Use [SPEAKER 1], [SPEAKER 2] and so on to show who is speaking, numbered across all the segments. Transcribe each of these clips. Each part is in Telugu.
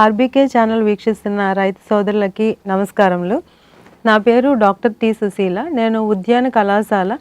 [SPEAKER 1] ఆర్బీకే ఛానల్ వీక్షిస్తున్న రైతు సోదరులకి నమస్కారములు. నా పేరు డాక్టర్ టి సుశీల. నేను ఉద్యాన కళాశాల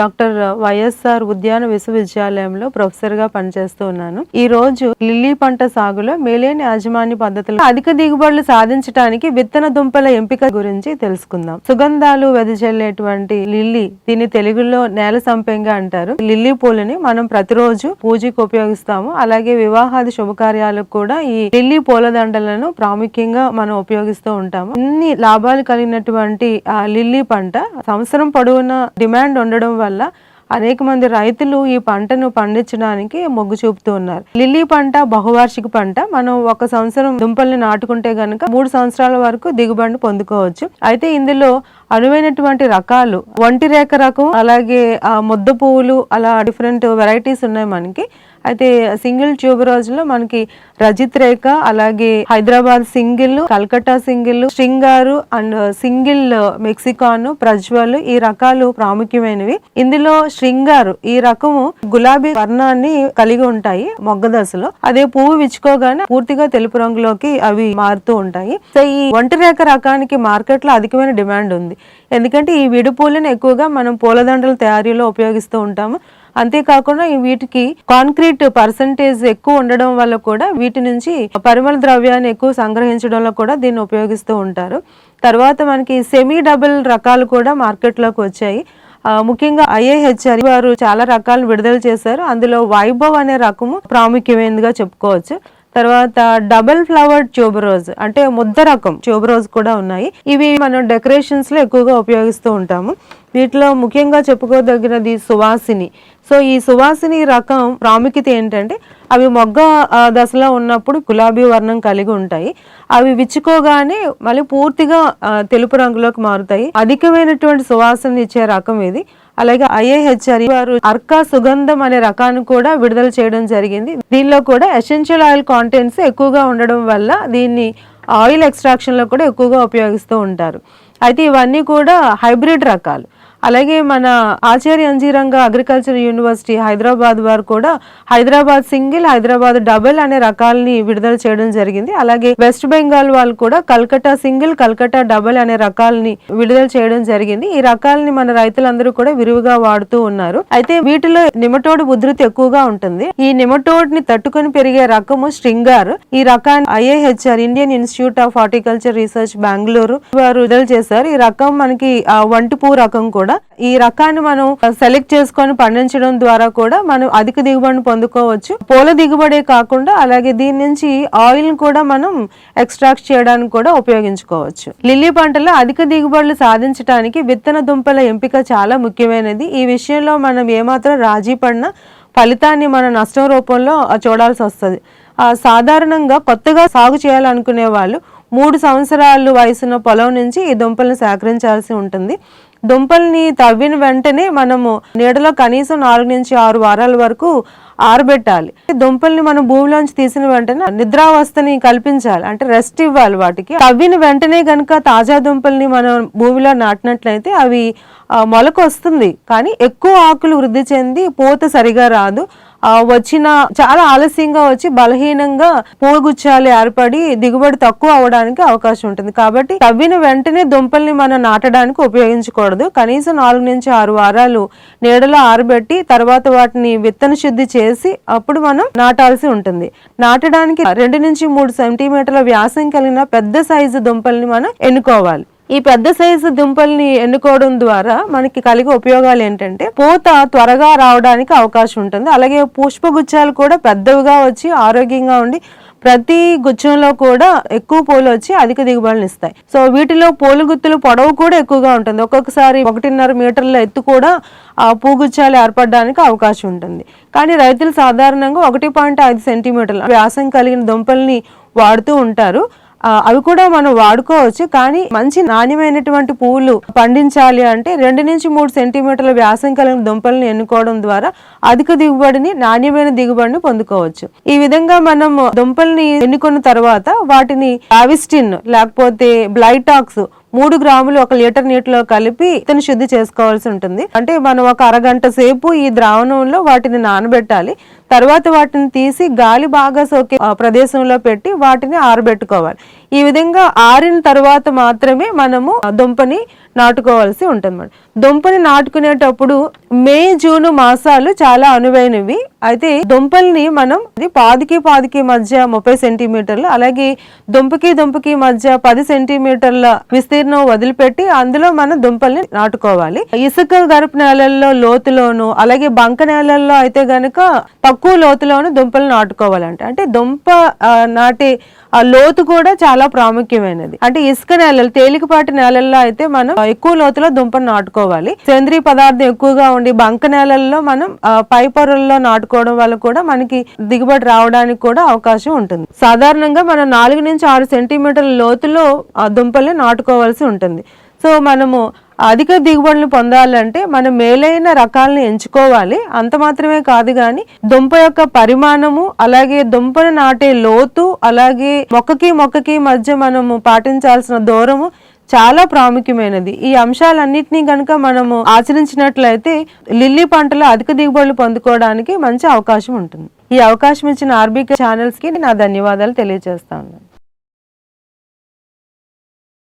[SPEAKER 1] డాక్టర్ వైఎస్ఆర్ ఉద్యాన విశ్వవిద్యాలయంలో ప్రొఫెసర్గా పనిచేస్తూ ఉన్నాను. ఈ రోజు లిల్లీ పంట సాగులో మేలేని యాజమాన్య పద్ధతులు అధిక దిగుబడులు సాధించడానికి విత్తన దుంపల ఎంపిక గురించి తెలుసుకుందాం. సుగంధాలు వెదజల్లేటువంటి లిల్లీ దీన్ని తెలుగులో నేల సంపెంగ అంటారు. లిల్లీ పూలని మనం ప్రతిరోజు పూజకు ఉపయోగిస్తాము. అలాగే వివాహాది శుభకార్యాలకు కూడా ఈ లిల్లీ పూలదండలను ప్రాముఖ్యంగా మనం ఉపయోగిస్తూ ఉంటాము. ఇన్ని లాభాలు కలిగినటువంటి ఆ లిల్లీ పంట సంవత్సరం పొడవునా డిమాండ్ ఉండడం వల్ల అనేక మంది రైతులు ఈ పంటను పండించడానికి మొగ్గు చూపుతూ ఉన్నారు. లిల్లీ పంట బహువార్షిక పంట. మనం ఒక సంవత్సరం దుంపల్ని నాటుకుంటే గనుక మూడు సంవత్సరాల వరకు దిగుబడిని పొందుకోవచ్చు. అయితే ఇందులో అనువైనటువంటి రకాలు ఒంటి రేఖ రకం అలాగే ఆ ముద్ద పువ్వులు అలా డిఫరెంట్ వెరైటీస్ ఉన్నాయి మనకి. అయితే సింగిల్ ట్యూబ్ రోజులో మనకి రజిత్ రేఖ అలాగే Hyderabad single Calcutta single Shringar and single Mexican Prajwal ఈ రకాలు ప్రాముఖ్యమైనవి. ఇందులో శృంగారు ఈ రకము గులాబీ వర్ణాన్ని కలిగి ఉంటాయి మొగ్గ దశలో అదే పువ్వు విచ్చుకోగానే పూర్తిగా తెలుపు రంగులోకి అవి మారుతూ ఉంటాయి. సో ఈ ఒంటి రేఖ రకానికి మార్కెట్లో అధికమైన డిమాండ్ ఉంది. ఎందుకంటే ఈ విడి పూలను ఎక్కువగా మనం పూలదండల తయారీలో ఉపయోగిస్తూ ఉంటాము. అంతేకాకుండా వీటికి కాంక్రీట్ పర్సంటేజ్ ఎక్కువ ఉండడం వల్ల కూడా వీటి నుంచి పరిమళ ద్రవ్యాన్ని ఎక్కువ సంగ్రహించడంలో కూడా దీన్ని ఉపయోగిస్తూ ఉంటారు. తర్వాత మనకి సెమీ డబుల్ రకాలు కూడా మార్కెట్లోకి వచ్చాయి. ముఖ్యంగా ఐఏహెచ్ఆర్ వారు చాలా రకాలను విడుదల చేశారు. అందులో వైభవ్ అనే రకము ప్రాముఖ్యమైనదిగా చెప్పుకోవచ్చు. తర్వాత డబుల్ ఫ్లవర్ ట్యూబరోజ్ అంటే ముద్ద రకం ట్యూబరోజ్ కూడా ఉన్నాయి. ఇవి మనం డెకరేషన్స్లో ఎక్కువగా ఉపయోగిస్తూ ఉంటాము. వీటిలో ముఖ్యంగా చెప్పుకోదగినది సువాసిని. సో ఈ సువాసిని రకం ప్రాముఖ్యత ఏంటంటే అవి మొగ్గ దశలో ఉన్నప్పుడు గులాబీ వర్ణం కలిగి ఉంటాయి. అవి విచ్చుకోగానే మళ్ళీ పూర్తిగా తెలుపు రంగులోకి మారుతాయి. అధికమైనటువంటి సువాసన ఇచ్చే రకం ఇది. అలాగే ఐఏహెచ్ఆర్ వారు అర్కా సుగంధం అనే రకాన్ని కూడా విడుదల చేయడం జరిగింది. దీనిలో కూడా ఎసెన్షియల్ ఆయిల్ కాంటెంట్స్ ఎక్కువగా ఉండడం వల్ల దీన్ని ఆయిల్ ఎక్స్ట్రాక్షన్లో కూడా ఎక్కువగా ఉపయోగిస్తూ ఉంటారు. అయితే ఇవన్నీ కూడా హైబ్రిడ్ రకాలు. అలాగే మన ఆచార్య అంజీరంగ అగ్రికల్చర్ యూనివర్సిటీ హైదరాబాద్ వారు కూడా హైదరాబాద్ సింగిల్ హైదరాబాద్ డబుల్ అనే రకాలని విడుదల చేయడం జరిగింది. అలాగే వెస్ట్ బెంగాల్ వాళ్ళు కూడా కల్కటా సింగిల్ కల్కటా డబుల్ అనే రకాలని విడుదల చేయడం జరిగింది. ఈ రకాలని మన రైతులందరూ కూడా విరివిగా వాడుతూ ఉన్నారు. అయితే వీటిలో నిమటోడ్ ఉధృతి ఎక్కువగా ఉంటుంది. ఈ నిమటోడ్ని తట్టుకొని పెరిగే రకము స్ట్రింగార్ ఈ రకాన్ని IIHR Indian institute of horticulture research Bengaluru వారు విడుదల చేశారు. ఈ రకం మనకి ఆ, వంటి పువ్వు రకం కూడా ఈ రకాన్ని మనం సెలెక్ట్ చేసుకొని పండించడం ద్వారా కూడా మనం అధిక దిగుబడిని పొందుకోవచ్చు. పూల దిగుబడే కాకుండా అలాగే దీని నుంచి ఆయిల్ కూడా మనం ఎక్స్ట్రాక్ట్ చేయడానికి కూడా ఉపయోగించుకోవచ్చు. లిల్లీ పంటలో అధిక దిగుబడులు సాధించడానికి విత్తన దుంపల ఎంపిక చాలా ముఖ్యమైనది. ఈ విషయంలో మనం ఏమాత్రం రాజీ పడినా ఫలితాన్ని మన నష్టం రూపంలో చూడాల్సి వస్తుంది. సాధారణంగా కొత్తగా సాగు చేయాలనుకునే వాళ్ళు మూడు సంవత్సరాలు వయసున్న పొలం నుంచి ఈ దుంపలను సేకరించాల్సి ఉంటుంది. దుంపల్ని తవ్విన వెంటనే మనము నీడలో కనీసం నాలుగు నుంచి ఆరు వారాల వరకు ఆరబెట్టాలి. దుంపల్ని మనం భూమిలోంచి తీసిన వెంటనే నిద్రావస్థని కల్పించాలి. అంటే రెస్ట్ ఇవ్వాలి వాటికి. తవ్విన వెంటనే కనుక తాజా దుంపల్ని మనం భూమిలో నాటినట్లయితే అవి మొలకొస్తుంది. మొలక వస్తుంది కానీ ఎక్కువ ఆకులు వృద్ధి చెంది పోత సరిగా రాదు. వచ్చిన చాలా ఆలస్యంగా వచ్చి బలహీనంగా పూగుచ్చాలు ఏర్పడి దిగుబడి తక్కువ అవడానికి అవకాశం ఉంటుంది. కాబట్టి తవ్విన వెంటనే దుంపల్ని మనం నాటడానికి ఉపయోగించకూడదు. కనీసం నాలుగు నుంచి ఆరు వారాలు నీడలో ఆరబెట్టి తర్వాత వాటిని విత్తన శుద్ధి చేసి అప్పుడు మనం నాటాల్సి ఉంటుంది. నాటడానికి రెండు నుంచి మూడు సెంటీమీటర్ల వ్యాసం కలిగిన పెద్ద సైజు దుంపల్ని మనం ఎన్నుకోవాలి. ఈ పెద్ద సైజు దుంపల్ని ఎన్నుకోవడం ద్వారా మనకి కలిగే ఉపయోగాలు ఏంటంటే పూత త్వరగా రావడానికి అవకాశం ఉంటుంది. అలాగే పుష్పగుచ్చాలు కూడా పెద్దవిగా వచ్చి ఆరోగ్యంగా ఉండి ప్రతి గుచ్చంలో కూడా ఎక్కువ పూలు వచ్చి అధిక దిగుబడులు ఇస్తాయి. సో వీటిలో పూల గుత్తులు పొడవు కూడా ఎక్కువగా ఉంటుంది. ఒక్కొక్కసారి ఒకటిన్నర మీటర్ల ఎత్తు కూడా ఆ పూగుచ్చాలు ఏర్పడడానికి అవకాశం ఉంటుంది. కానీ రైతులు సాధారణంగా ఒకటి పాయింట్ ఐదు సెంటీమీటర్ల వ్యాసం కలిగిన దుంపల్ని వాడుతూ ఉంటారు. అవి కూడా మనం వాడుకోవచ్చు కానీ మంచి నాణ్యమైనటువంటి పువ్వులు పండించాలి అంటే రెండు నుంచి మూడు సెంటీమీటర్ల వ్యాసం కలిగిన దుంపలను ఎన్నుకోవడం ద్వారా అధిక దిగుబడిని నాణ్యమైన దిగుబడిని పొందుకోవచ్చు. ఈ విధంగా మనం దుంపల్ని ఎన్నుకున్న తర్వాత వాటిని ఆవిస్టిన్ లేకపోతే బ్లైటాక్స్ మూడు గ్రాములు ఒక లీటర్ నీటిలో కలిపి ఇతను శుద్ధి చేసుకోవాల్సి ఉంటుంది. అంటే మనం ఒక అరగంట సేపు ఈ ద్రావణంలో వాటిని నానబెట్టాలి. తర్వాత వాటిని తీసి గాలి బాగా సోకే ప్రదేశంలో పెట్టి వాటిని ఆరబెట్టుకోవాలి. ఈ విధంగా ఆరిన తర్వాత మాత్రమే మనము దుంపని నాటుకోవాల్సి ఉంటుంది దుంపని నాటుకునేటప్పుడు మే జూన్ మాసాలు చాలా అనువైనవి. అయితే దుంపల్ని మనం పాదికి పాదికి మధ్య ముప్పై సెంటీమీటర్లు అలాగే దుంపకి దుంపకి మధ్య పది సెంటీమీటర్ల విస్తీర్ణం వదిలిపెట్టి అందులో మనం దుంపల్ని నాటుకోవాలి. ఇసుక గరపు నేలల్లో లోతులోను అలాగే బంక నేలల్లో అయితే గనుక తక్కువ లోతులోను దుంపలు నాటుకోవాలంట. అంటే దుంప నాటే ఆ లోతు కూడా చాలా ప్రాముఖ్యమైనది. అంటే ఇసుక నేలలు తేలికపాటి నేలల్లో అయితే మనం ఎక్కువ లోతులో దుంపను నాటుకోవాలి. సేంద్రీయ పదార్థం ఎక్కువగా ఉండి బంక నేలల్లో మనం పై పొరల్లో నాటుకోవడం వల్ల కూడా మనకి దిగుబడి రావడానికి కూడా అవకాశం ఉంటుంది. సాధారణంగా మనం నాలుగు నుంచి ఆరు సెంటీమీటర్ల లోతులో ఆ దుంపల్ని నాటుకోవాల్సి ఉంటుంది. సో మనము అధిక దిగుబడులు పొందాలంటే మనం మేలైన రకాలను ఎంచుకోవాలి. అంత మాత్రమే కాదు కానీ దుంప యొక్క పరిమాణము అలాగే దుంపను నాటే లోతు అలాగే మొక్కకి మొక్కకి మధ్య మనము పాటించాల్సిన దూరము చాలా ప్రాముఖ్యమైనది. ఈ అంశాలన్నింటినీ కనుక మనము ఆచరించినట్లయితే లిల్లీ పంటలో అధిక దిగుబడులు పొందుకోవడానికి మంచి అవకాశం ఉంటుంది. ఈ అవకాశం ఇచ్చిన ఆర్బీకే ఛానల్స్కి నా ధన్యవాదాలు తెలియజేస్తాను